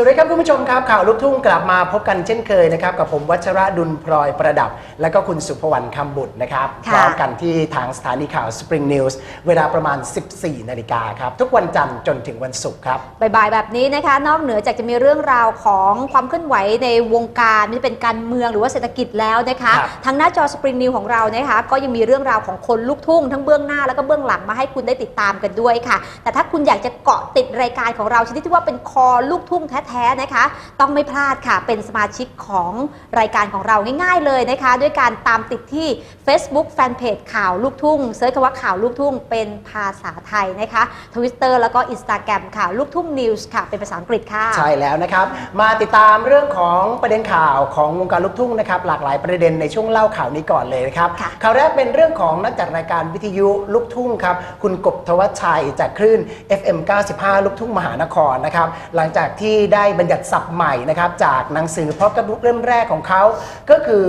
สวัสดีครับคุณผู้ชมครับข่าวลูกทุ่งกลับมาพบกันเช่นเคยนะครับกับผมวัชระดุลพลอยประดับ และก็คุณสุภวรรณคำบุตรนะครับพค่ะร้อมกันที่ทางสถานีข่าว Spring News เวลาประมาณ 14 นาฬิกาครับ ทุกวันจันทร์จนถึงวันศุกร์ครับ บ่ายๆแบบนี้นะคะ นอกเหนือจากจะมีเรื่องราวของความเคลื่อนไหวในวงการไม่ว่าจะเป็นการเมืองหรือว่าเศรษฐกิจแล้วนะคะ ครับทางหน้าจอสปริงนิวของเรานะคะ ก็ยังมีเรื่องราวของคนลูกทุ่ง ทั้งเบื้องหน้าแล้วก็เบื้องหลังมาให้คุณได้ติดตามกันด้วยค่ะ แต่ถ้าคุณอยากจะเกาะติดรายการของเราชนิดที่ว่าเป็นคอลูกทุ่งแท้ๆนะคะ ต้องไม่พลาดค่ะ เป็นสมาชิกของรายการของเราง่ายๆเลยนะคะ ด้วยการตามติดที่ Facebook Fanpage ข่าวลูกทุ่งเซิร์ชคำว่าข่าวลูกทุ่งเป็นภาษาไทยนะคะ Twitter แล้วก็ Instagram ค่ะลูกทุ่ง News ค่ะ เป็นภาษาอังกฤษค่ะ ใช่แล้วนะครับ มาติดตามเรื่องของประเด็นข่าวของวงการลูกทุ่งนะครับหลากหลายประเด็นในช่วงเล่าข่าวนี้ก่อนเลยนะครับค่ะ ข่าวแรกเป็นเรื่องของนักจัดรายการวิทยุลูกทุ่งครับคุณกบทวัชชัยจากคลื่น FM 95 ลูกทุ่งมหานครนะครับหลังจากที่ได้บัญญัติศัพท์ใหม่นะครับจากหนังสือพบกับบุ๊กเล่มแรกของเขา ก็คือ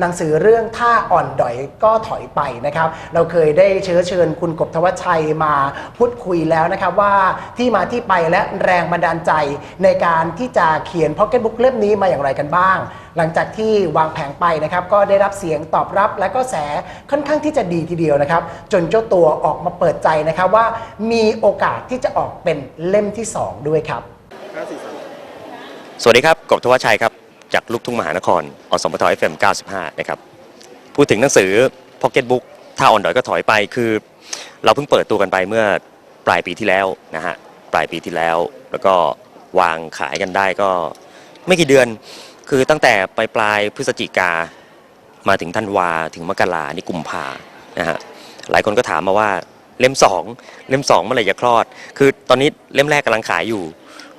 หนังสือเรื่องท่าอ่อนดอยก็ถอยไปนะครับ เราเคยได้เชื้อเชิญคุณกบทวัชชัยมาพูดคุยแล้วนะครับว่าที่มาที่ไปและแรงบันดาลใจในการที่จะเขียนพ็อกเก็ตบุ๊กเล่มนี้มาอย่างไรกันบ้าง หลังจากที่วางแผงไปนะครับ ก็ได้รับเสียงตอบรับและก็แสค่อนข้างที่จะดีทีเดียวนะครับ จนเจ้าตัวออกมาเปิดใจนะครับว่ามีโอกาสที่จะออกเป็นเล่มที่สองด้วยครับ สวัสดีครับกบทวัชชัยครับ จากลูกทุ่งมหานคร อสมท FM 95 นะครับ พูดถึงหนังสือ Pocket Book ถ้าอ่อนดอยก็ถอยไป คือ เราเพิ่งเปิดตัวกันไปเมื่อปลายปีที่แล้วนะฮะ ปลายปีที่แล้ว แล้วก็วางขายกันได้ก็ ไม่กี่เดือน คือตั้งแต่ปลายปลายพฤศจิกา มาถึงธันวา ถึงมกรานี่กุมภานะฮะ หลายคนก็ถามมาว่าเล่มสองเล่มสองเมื่อไหร่จะคลอด คือตอนนี้เล่มแรกกำลังขายอยู่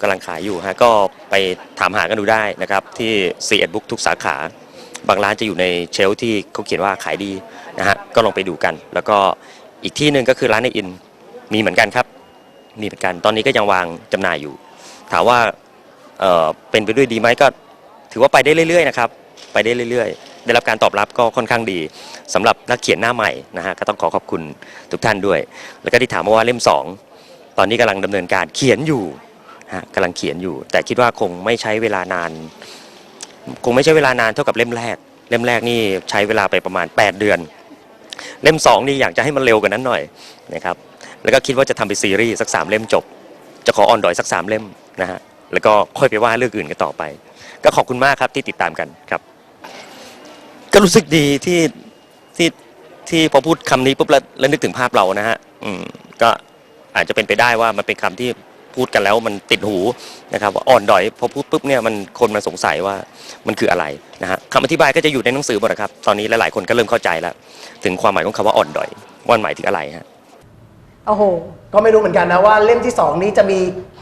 กำลังขายอยู่ฮะก็ไปถามหากันดูได้นะครับที่ c ีเอ็ดบุ๊กทุกสาขา บางร้านจะอยู่ในเชลที่เขาเขียนว่าขายดีนะฮะก็ลองไปดูกัน แล้วก็อีกที่หนึ่งก็คือร้านในอินมีเหมือนกันครับ มีเหมือนกันตอนนี้ก็ยังวางจำหน่ายอยู่ ถามว่าเออเป็นไปด้วยดีไหมก็ ถือว่าไปได้เรื่อยๆนะครับไปได้เรื่อยๆ ได้รับการตอบรับก็ค่อนข้างดีสำหรับนักเขียนหน้าใหม่นะฮะก็ต้องขอขอบคุณทุกท่านด้วย แล้วก็ที่ถามว่าเล่มสองตอนนี้กำลังดำเนินการเขียนอยู่ ฮะกำลังเขียนอยู่ แต่คิดว่าคงไม่ใช้เวลานาน คงไม่ใช้เวลานานเท่ากับเล่มแรก เล่มแรกนี่ใช้เวลาไปประมาณ 8 เดือน เล่มสองนี่อยากจะให้มันเร็วกว่านั้นหน่อยนะครับแล้วก็คิดว่าจะทำเป็นซีรีส์สักสามเล่มจบ จะขอออนดอยสักสามเล่มนะฮะแล้วก็ค่อยไปว่าเรื่องอื่นกันต่อไป ก็ขอบคุณมากครับที่ติดตามกันครับ ก็รู้สึกดีที่ที่ที่พอพูดคำนี้ปุ๊บแล้วนึกถึงภาพเรานะฮะอืมก็อาจจะเป็นไปได้ว่ามันเป็นคำที่ พูดกันแล้วมันติดหูนะครับว่าอ่อนดอยพอพูดปุ๊บเนี่ยมันคนมันสงสัยว่ามันคืออะไรนะฮะคำอธิบายก็จะอยู่ในหนังสือหมดนะครับตอนนี้หลายๆคนก็เริ่มเข้าใจแล้ว ถึงความหมายของคำว่าอ่อนดอยว่ามันหมายถึงอะไรฮะ โอ้โห ก็ไม่รู้เหมือนกันนะว่าเล่มที่สองนี้จะมี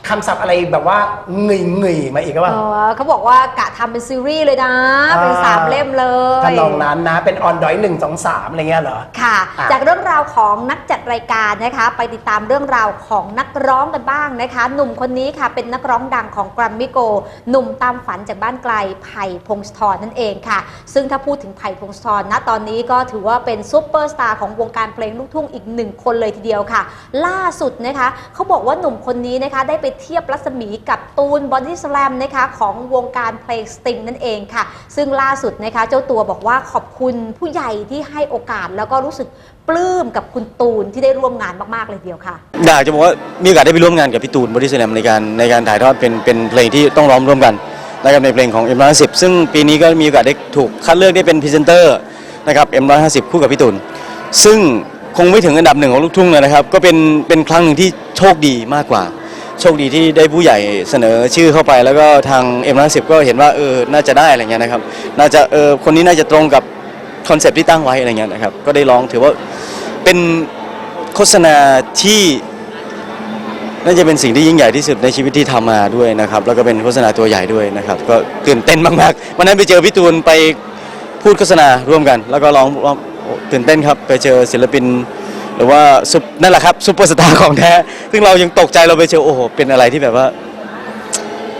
คำศัพท์อะไรแบบว่าเงยเงยๆมาอีกหรือเปล่าเออเขาบอกว่ากะทำเป็นซีรีส์เลยนะ เป็นอ่า สามเล่มเลยทำนองนั้นนะ เป็นออนดอยหนึ่งสองสามอะไรเงี้ยเหรอ ค่ะ อะ จากเรื่องราวของนักจัดรายการนะคะ ไปติดตามเรื่องราวของนักร้องกันบ้างนะคะ หนุ่มคนนี้ค่ะเป็นนักร้องดังของกรัมมิโก หนุ่มตามฝันจากบ้านไกลไผ่พงศธรนั่นเองค่ะ ซึ่งถ้าพูดถึงไผ่พงศธรณตอนนี้ก็ถือว่าเป็นซูเปอร์สตาร์ของวงการเพลงลูกทุ่งอีกหนึ่งคนเลยทีเดียวค่ะ ล่าสุดนะคะเขาบอกว่าหนุ่มคนนี้นะคะได้ไปเทียบรัศมีกับตูนบอดี้สแลมนะคะของวงการเพลงสติงนั่นเองค่ะ ซึ่งล่าสุดนะคะเจ้าตัวบอกว่าขอบคุณผู้ใหญ่ที่ให้โอกาสแล้วก็รู้สึกปลื้มกับคุณตูนที่ได้ร่วมงานมากๆเลยเดียวค่ะ อยากจะบอกว่ามีโอกาสได้ไปร่วมงานกับพี่ตูนบอดี้สแลมในการในการถ่ายทอดเป็นเป็นเพลงที่ต้องร้องร่วมกันนะครับในเพลงของ M150 ซึ่งปีนี้ก็มีโอกาสได้ถูกคัดเลือกได้เป็นพรีเซนเตอร์นะครับ M150 คู่กับพี่ตูนซึ่งคงไม่ถึงอันดับหนึ่งของลูกทุ่งนะครับ ก็เป็นเป็นครั้งหนึ่งที่โชคดีมากกว่า โชคดีที่ได้ผู้ใหญ่เสนอชื่อเข้าไป แล้วก็ทาง M150 ก็เห็นว่าเออน่าจะได้อะไรเงี้ยนะครับ น่าจะเออคนนี้น่าจะตรงกับคอนเซปต์ที่ตั้งไว้อะไรเงี้ยนะครับ ก็ได้ร้องถือว่าเป็นโฆษณาที่น่าจะเป็นสิ่งที่ยิ่งใหญ่ที่สุดในชีวิตที่ทำมาด้วยนะครับ แล้วก็เป็นโฆษณาตัวใหญ่ด้วยนะครับ ก็ตื่นเต้นมากๆวันนั้นไปเจอพี่ตูนไปพูดโฆษณาร่วมกัน แล้วก็ร้องร้องตื่นเต้นครับไปเจอศิลปิน หรือว่าซุปนั่นแหละครับซุปเปอร์สตาร์ของแท้ ซึ่งเรายังตกใจเราไปเจอโอ้โห เป็นอะไรที่แบบว่า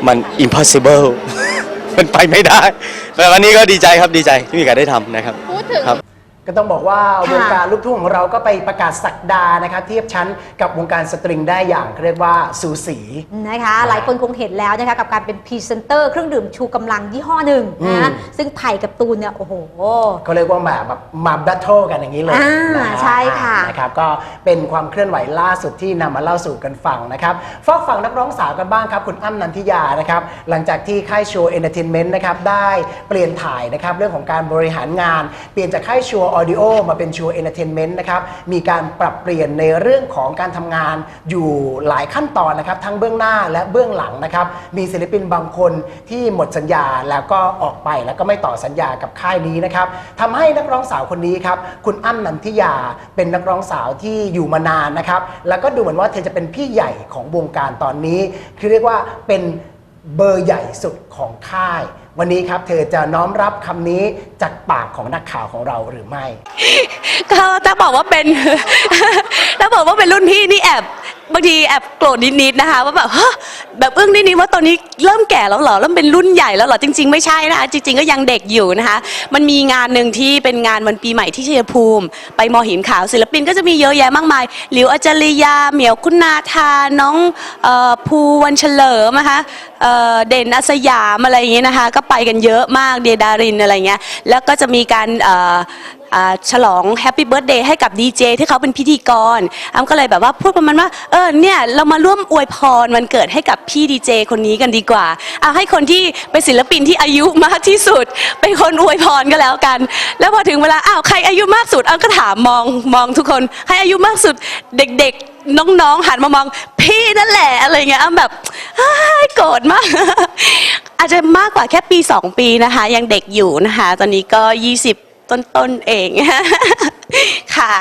มัน impossible มันไปไม่ได้ แต่วันนี้ก็ดีใจครับดีใจที่มีโอกาสได้ทำนะครับพูดถึง ครับ ก็ต้องบอกว่าค่ะวงการลูกทุ่งของเราก็ไปประกาศสักดานะครับเทียบชั้นกับวงการสตริงได้อย่างเรียกว่าสูสีนะคะ หลายคนคงเห็นแล้วนะคะกับการเป็นพรีเซนเตอร์เครื่องดื่มชูกำลังยี่ห้อหนึ่งอืนะมซึ่งไผ่กับตูนเนี่ยโอ้โหเขาเรียกว่าแบบแบบมาแบทเทิลกันอย่างนี้เลยอ่านะฮใช่ค่ะนะครับก็เป็นความเคลื่อนไหวล่าสุดที่นำมาเล่าสู่กันฟังนะครับฟอกฝั่งนักร้องสาวกันบ้างครับ คุณอ้ำนันทิยานะครับหลังจากที่ค่ายโชว์เอนเตอร์เทนเมนต์นะครับได้เปลี่ยนถ่ายนะครับเรื่องของการบริหารงาน เปลี่ยนจากค่ายโชว์ออดิโอมาเป็นโชว์เอนเตอร์เทนเมนต์นะครับมีการปรับเปลี่ยนในเรื่องของการทำงานอยู่หลายขั้นตอนนะครับทั้งเบื้องหน้าและเบื้องหลังนะครับมีศิลปินบางคนที่หมดสัญญาแล้วก็ออกไปแล้วก็ไม่ต่อสัญญากับค่ายนี้นะครับทำให้นักร้องสาวคนนี้ครับคุณอ้ำนันทิยาเป็นนักร้องสาวที่อยู่มานานนะครับแล้วก็ดูเหมือนว่าเธอจะเป็นพี่ใหญ่ของวงการตอนนี้ คือเรียกว่าเป็นเบอร์ใหญ่สุดของค่าย วันนี้ครับเธอจะน้อมรับคำนี้จากปากของนักข่าวของเราหรือไม่ ก็ถ้าบอกว่าเป็นถ้าบอกว่าเป็นรุ่นพี่นี่แอบ บางทีแอบโกรธนิดๆนะคะ ว่าแบบฮะแบบอึ้งนิดๆว่าตอนนี้เริ่มแก่แล้วเหรอเริ่มเป็นรุ่นใหญ่แล้วเหรอจริง ๆ ไม่ใช่นะคะจริง ๆก็ยังเด็กอยู่นะคะ มันมีงานหนึ่งที่เป็นงานวันปีใหม่ที่ชัยภูมิ ไปมอหินขาวศิลปินก็จะมีเยอะแยะมากมายหลิวอจารยาเหมียวคุณนาธาน้องเอ่อภูวันเฉลิมนะคะเอ่อเด่นอาสยามอะไรอย่างเงี้ยนะคะ ก็ไปกันเยอะมากเดียดารินอะไรเงี้ยแล้วก็จะมีการเอ่อ ฉลองแฮปปี้เบิร์ดเดย์ให้กับดีเจที่เขาเป็นพิธีกรอ้ำก็เลยแบบว่าพูดประมาณว่า เออเนี่ยเรามาร่วมอวยพรวันเกิดให้กับพี่ดีเจคนนี้กันดีกว่าเอาให้คนที่เป็นศิลปินที่อายุมากที่สุด เป็นคนอวยพรก็แล้วกัน แล้วพอถึงเวลาอ้าวใครอายุมากสุดอ้ำก็ถามมองมองทุกคนใครอายุมากสุดเด็กๆน้องๆหันมามองพี่นั่นแหละอะไรเงี้ยอ้ำแบบโกรธมาก อาจจะมากกว่าแค่ปี 2 ปีนะคะ ยังเด็กอยู่นะคะ ตอนนี้ก็ 20 ต้นๆเอง ค่ะ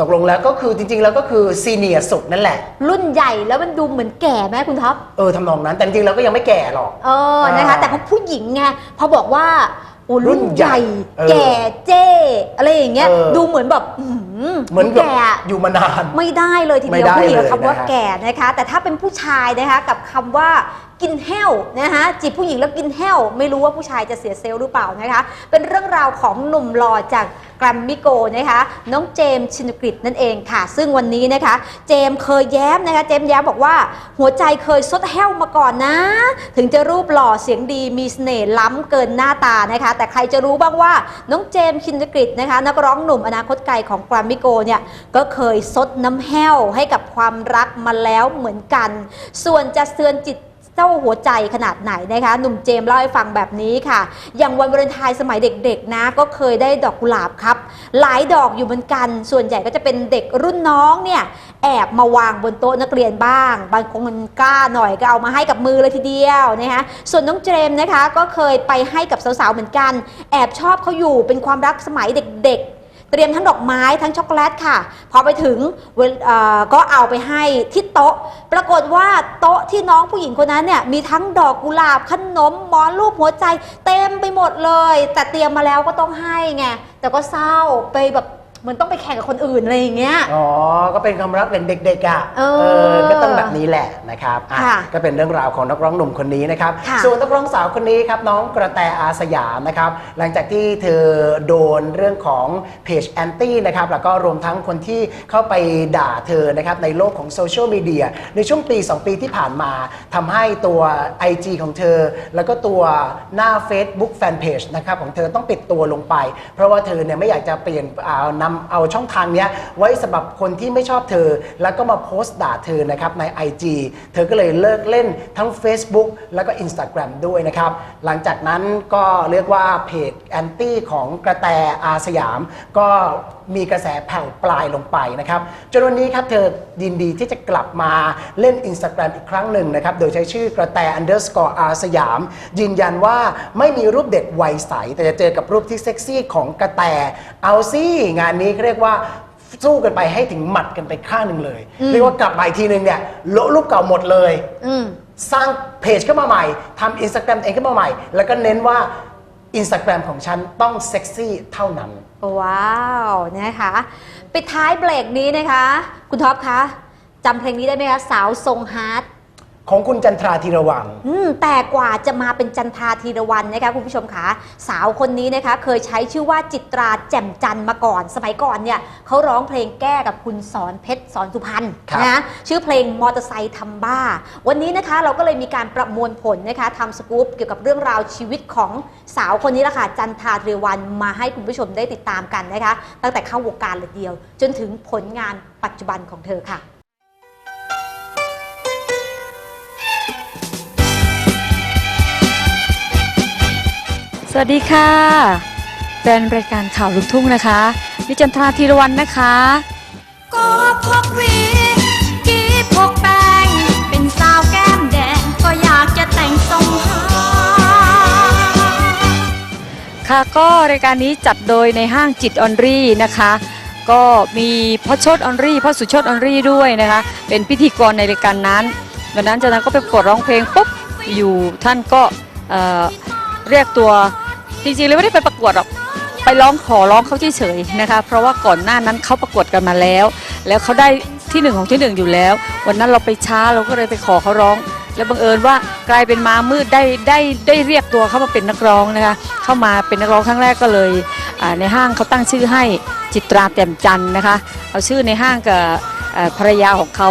ตกลงแล้วก็คือจริง ๆ แล้วก็คือซีเนียร์สุดนั่นแหละ รุ่นใหญ่แล้วมันดูเหมือนแก่ไหมคุณท็อป เออทำนองนั้นแต่จริงๆแล้วก็ยังไม่แก่หรอก เออ นะคะแต่พอผู้หญิงไงพอบอกว่าโอ้รุ่รุ่นนใหใหญ่ญ่ เออแก่เจ้ อะไรอย่างเงี้ย เออ ดูเหมือนแบบอื้อหือ เหมือนดูแบบแก่อะอยู่มานาน ไม่ได้เลยทีไม่เดียวได้ผู้หญิงกับเลยคำว่านะฮะแก่นะคะ แต่ถ้าเป็นผู้ชายนะคะกับคำว่ากินแห้วนะคะจีบผู้หญิงแล้วกินแห้ว ไม่รู้ว่าผู้ชายจะเสียเซลล์หรือเปล่านะคะ เป็นเรื่องราวของหนุ่มหล่อจากแกรมมิโกนะคะน้องเจมส์ชินกฤตนั่นเองค่ะ ซึ่งวันนี้นะคะ เจมส์เคยแย้มนะคะ เจมส์แย้มบอกว่าหัวใจเคยซดแห้วมาก่อนนะ ถึงจะรูปหล่อเสียงดีมีเสน่ห์ล้ำเกินหน้าตานะคะ แต่ใครจะรู้บ้างว่าน้องเจมส์ชินกฤตนะคะ นักร้องหนุ่มอนาคตไกลของแกรมมิโกเนี่ยก็เคยซดน้ำแห้วให้กับความรักมาแล้วเหมือนกัน ส่วนจะเตือนจิตเจ้าหัวใจขนาดไหนนะคะหนุ่มเจมส์เล่าให้ฟังแบบนี้ค่ะ อย่างวันวาเลนไทน์สมัยเด็กๆนะ ก็เคยได้ดอกกุหลาบครับ หลายดอกอยู่เหมือนกัน ส่วนใหญ่ก็จะเป็นเด็กรุ่นน้องเนี่ยแอบมาวางบนโต๊ะนักเรียนบ้าง บางคนมันกล้าหน่อยก็เอามาให้กับมือเลยทีเดียวนะคะส่วนน้องเจมส์นะคะ ก็เคยไปให้กับสาวๆเหมือนกัน แอบชอบเขาอยู่เป็นความรักสมัยเด็กๆ เตรียมทั้งดอกไม้ทั้งช็อกโกแลตค่ะ พอไปถึงก็เอาไปให้ที่โต๊ะ ปรากฏว่าโต๊ะที่น้องผู้หญิงคนนั้นเนี่ยมีทั้งดอกกุหลาบขนมหมอนรูปหัวใจ เต็มไปหมดเลย แต่เตรียมมาแล้วก็ต้องให้ไงแต่ก็เศร้าไปแบบ มือนต้องไปแข่งกับคนอื่นอะไรอย่างเงี้ย อ๋อ ก็เป็นความรักเป็นเด็กๆอะเออ ก็ต้องแบบนี้แหละนะครับอะค่ะก็เป็นเรื่องราวของนักร้องหนุ่มคนนี้นะครับ ค่ะส่วนนักร้องสาวคนนี้ครับน้องกระแตอาสยามนะครับ หลังจากที่เธอโดนเรื่องของเพจแอนตี้นะครับ แล้วก็รวมทั้งคนที่เข้าไปด่าเธอนะครับในโลกของโซเชียลมีเดียในช่วงปี 2 ปีที่ผ่านมาทำให้ตัว IG ของเธอ แล้วก็ตัวหน้า Facebook Fanpage นะครับของเธอต้องปิดตัวลงไป เพราะว่าเธอเนี่ยไม่อยากจะเปลี่ยนเอานำเอาช่องทางเนี้ยไว้สำหรับคนที่ไม่ชอบเธอ แล้วก็มาโพสต์ด่าเธอนะครับใน IG เธอก็เลยเลิกเล่นทั้ง Facebook แล้วก็ Instagram ด้วยนะครับ หลังจากนั้นก็เรียกว่าเพจแอนตี้ของกระแตอาสยาม ก็มีกระแสแผ่วปลายลงไปนะครับจนวันนี้ครับเธอยินดีที่จะกลับมาเล่น Instagram อีกครั้งหนึ่งนะครับ โดยใช้ชื่อกระแต underscore อาสยาม ยืนยันว่าไม่มีรูปเด็กวัยใส แต่จะเจอกับรูปที่เซ็กซี่ของกระแต เอาสิงานนี้เขาเรียกว่าสู้กันไปให้ถึงหมัดกันไปข้างหนึ่งเลย เรียกว่ากลับมาอีกทีหนึ่งเนี่ยโละรูปเก่าหมดเลย อืม สร้างเพจขึ้นมาใหม่ทำอินสตาแกรมเองขึ้นมาใหม่ แล้วก็เน้นว่า Instagram ของฉันต้องเซ็กซี่เท่านั้น ว้าวนะคะปิดท้ายเบรกนี้นะคะ คุณท็อปคะจำเพลงนี้ได้ไหมคะ สาวทรงฮาร์ด ของคุณจันทราธีรวังอืมแต่กว่าจะมาเป็นจันทราธีรวันนะคะคุณผู้ชมคะสาวคนนี้นะคะ เคยใช้ชื่อว่าจิตราแจ่มจันทร์มาก่อน สมัยก่อนเนี่ยเขาร้องเพลงแก้กับคุณสอนเพชรสอนสุพรรณครับ นะชื่อเพลงมอเตอร์ไซค์ทำบ้า วันนี้นะคะเราก็เลยมีการประมวลผลนะคะทำสกู๊ปเกี่ยวกับเรื่องราวชีวิตของสาวคนนี้ละค่ะจันทราธีรวันมาให้คุณผู้ชมได้ติดตามกันนะคะ ตั้งแต่เข้าวงการเลยเดียว จนถึงผลงานปัจจุบันของเธอค่ะ สวัสดีค่ะ แฟนรายการข่าวลูกทุ่งนะคะดิจันทราธีรวันนะคะก็พกหวีกีพกแป้งเป็นสาวแก้มแดง ก็อยากจะแต่งทรงหาค่ะก็รายการนี้จัดโดยในห้างจิตออนรี่นะคะ ก็มีพ่อโชดออนรี่พ่อสุชดออนรี่ด้วยนะคะ เป็นพิธีกรในรายการนั้นวันนั้นจากนั้นก็ไปประกวดร้องเพลงปุ๊บอยู่ท่านก็เอ่อ เรียกตัวจริงๆเลยไม่ได้ไปประกวดหรอกไปร้องขอร้องเขาเฉยๆนะคะ เพราะว่าก่อนหน้านั้นเขาประกวดกันมาแล้ว แล้วเขาได้ที่หนึ่งของที่หนึ่งอยู่แล้ว วันนั้นเราไปช้าเราก็เลยไปขอเขาร้อง แล้วบังเอิญว่ากลายเป็นม้ามืดได้ได้ได้เรียกตัวเข้ามาเป็นนักร้องนะคะเข้ามาเป็นนักร้องครั้งแรกก็เลยในห้างเขาตั้งชื่อให้จิตราแจ่มจันนะคะเอาชื่อในห้างกับภรรยาของเขา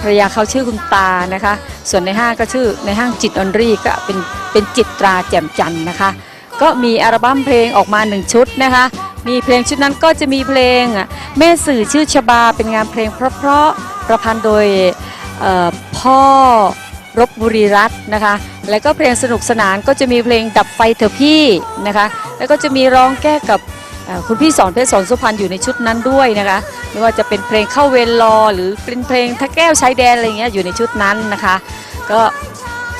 ภรรยาเขาชื่อคุณตานะคะ ส่วนในห้างก็ชื่อในห้างจิตออนรี่ก็เป็นเป็นจิตราแจ่มจันทร์นะคะ ก็มีอัลบั้มเพลงออกมาหนึ่งชุดนะคะ มีเพลงชุดนั้นก็จะมีเพลงแม่สื่อชื่อชบาเป็นงานเพลงเพราะๆประพันธ์โดยพ่อรบบุรีรัตน์นะคะ แล้วก็เพลงสนุกสนานก็จะมีเพลงดับไฟเถอะพี่นะคะ แล้วก็จะมีร้องแก้กับ คุณพี่สอนเพชรสอนสุพรรณอยู่ในชุดนั้นด้วยนะคะไม่ว่าจะเป็นเพลงเข้าเวรรอหรือเป็นเพลงทะแก้วชายแดนอะไรเงี้ยอยู่ในชุดนั้นนะคะ ก็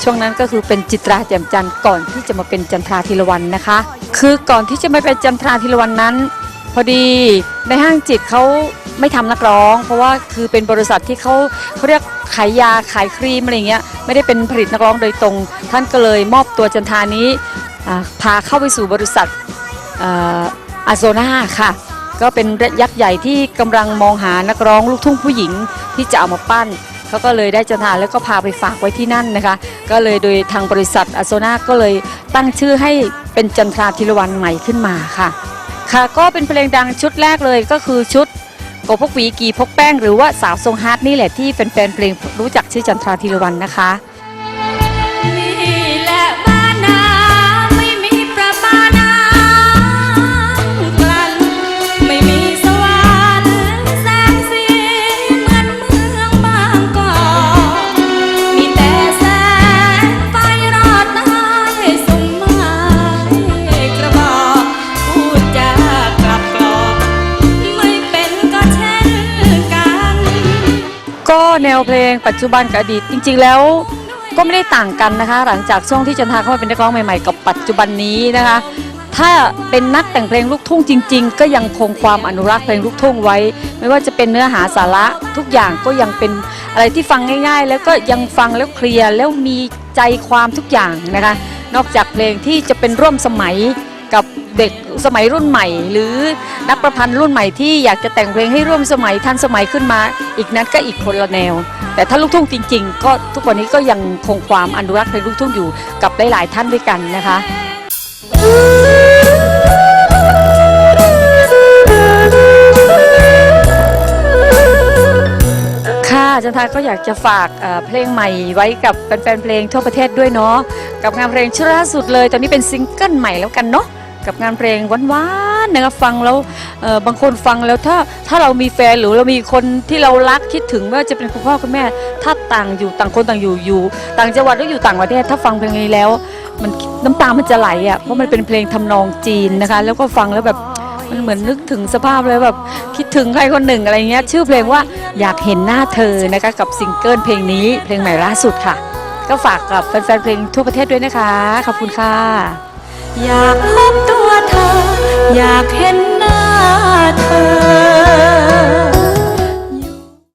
ช่วงนั้นก็คือเป็นจิตราแจ่มจันทร์ก่อนที่จะมาเป็นจันทราธีรวันนะคะ คือก่อนที่จะมาเป็นจันทราธีรวันนั้น พอดีในห้างจิตเขาไม่ทำนักร้อง เพราะว่าคือเป็นบริษัทที่เขาเขาเรียกขายยาขายครีมอะไรเงี้ยไม่ได้เป็นผลิตนักร้องโดยตรง ท่านก็เลยมอบตัวจันทานี้พาเข้าไปสู่บริษัท อาโซนาค่ะ ก็เป็นยักษ์ใหญ่ที่กำลังมองหานักร้องลูกทุ่งผู้หญิงที่จะเอามาปั้นเขาก็เลยได้จันทาแล้วก็พาไปฝากไว้ที่นั่นนะคะ ก็เลยโดยทางบริษัทอาโซนาก็เลยตั้งชื่อให้เป็นจันทราธีรวันใหม่ขึ้นมาค่ะ ค่ะก็เป็นเพลงดังชุดแรกเลยก็คือชุดโกพกวีกีพกแป้งหรือว่าสาวทรงฮาร์ดนี่แหละที่แฟนๆเพลงรู้จักชื่อจันทราธีรวันนะคะ วเพลงปัจจุบันกับอดีตจริง ๆ แล้วก็ไม่ได้ต่างกันนะคะ หลังจากช่วงที่จันทาเข้ามาเป็นนักร้องใหม่ๆ กับปัจจุบันนี้นะคะ ถ้าเป็นนักแต่งเพลงลูกทุ่งจริง ๆ ก็ยังคงความอนุรักษ์เพลงลูกทุ่งไว้ ไม่ว่าจะเป็นเนื้อหาสาระทุกอย่างก็ยังเป็นอะไรที่ฟังง่าย ๆ แล้วก็ยังฟังแล้วเคลียร์แล้วมีใจความทุกอย่างนะคะ นอกจากเพลงที่จะเป็นร่วมสมัยกับ เด็กสมัยรุ่นใหม่ หรือนักประพันธ์รุ่นใหม่ที่อยากจะแต่งเพลงให้ร่วมสมัยทันสมัยขึ้นมา อีกนั้นก็อีกคนละแนว แต่ถ้าลูกทุ่งจริง ๆ ก็ทุกวันนี้ก็ยังคงความอนุรักษ์เพลงลูกทุ่งอยู่กับหลายๆท่านด้วยกันนะคะค่ะจันทาก็อยากจะฝากเอ่อเพลงใหม่ไว้กับแฟนๆเพลงทั่วประเทศด้วยเนาะกับงานเพลงชุดล่าสุดเลย ตอนนี้เป็นซิงเกิลใหม่แล้วกันเนาะ กับงานเพลงหวานๆนะคะฟังแล้วเอ่อบางคนฟังแล้วถ้าถ้าเรามีแฟนหรือเรามีคนที่เรารักคิดถึงไม่ว่าจะเป็นคุณพ่อคุณแม่ ถ้าต่างอยู่ต่างคนต่างอยู่อยู่ ต่างจังหวัดหรืออยู่ต่างประเทศถ้าฟังเพลงนี้แล้ว มันน้ำตามันจะไหลอะเพราะมันเป็นเพลงทำนองจีนนะคะ แล้วก็ฟังแล้วแบบมันเหมือนนึกถึงสภาพเลยแบบคิดถึงใครคนหนึ่งอะไรเงี้ยชื่อเพลงว่าอยากเห็นหน้าเธอนะคะกับซิงเกิลเพลงนี้เพลงใหม่ล่าสุดค่ะ ก็ฝากกับแฟนๆเพลงทั่วประเทศด้วยนะคะ ขอบคุณค่ะอยากพบตัว ออยากเห็นหน้าเธอ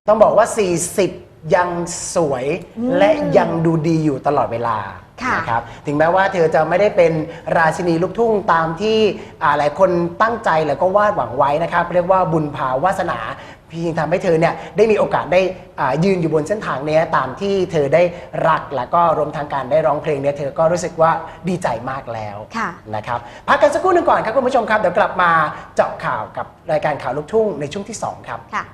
ต้องบอกว่า 40 ยังสวยและยังดูดีอยู่ตลอดเวลาค่ะนะครับ ถึงแม้ว่าเธอจะไม่ได้เป็นราชินีลูกทุ่งตามที่อ่าหลายคนตั้งใจแล้วก็วาดหวังไว้นะครับ เรียกว่าบุญภาวาสนา พี่ทำให้เธอเนี่ยได้มีโอกาสได้อ่ายืนอยู่บนเส้นทางเนี้ยตามที่เธอได้รักแล้วก็รวมทางการได้ร้องเพลงเนี่ยเธอก็รู้สึกว่าดีใจมากแล้วค่ะนะครับพักกันสักครู่หนึ่งก่อนครับคุณผู้ชมครับเดี๋ยวกลับมาเจาะข่าวกับรายการข่าวลูกทุ่งในช่วงที่สองครับค่ะ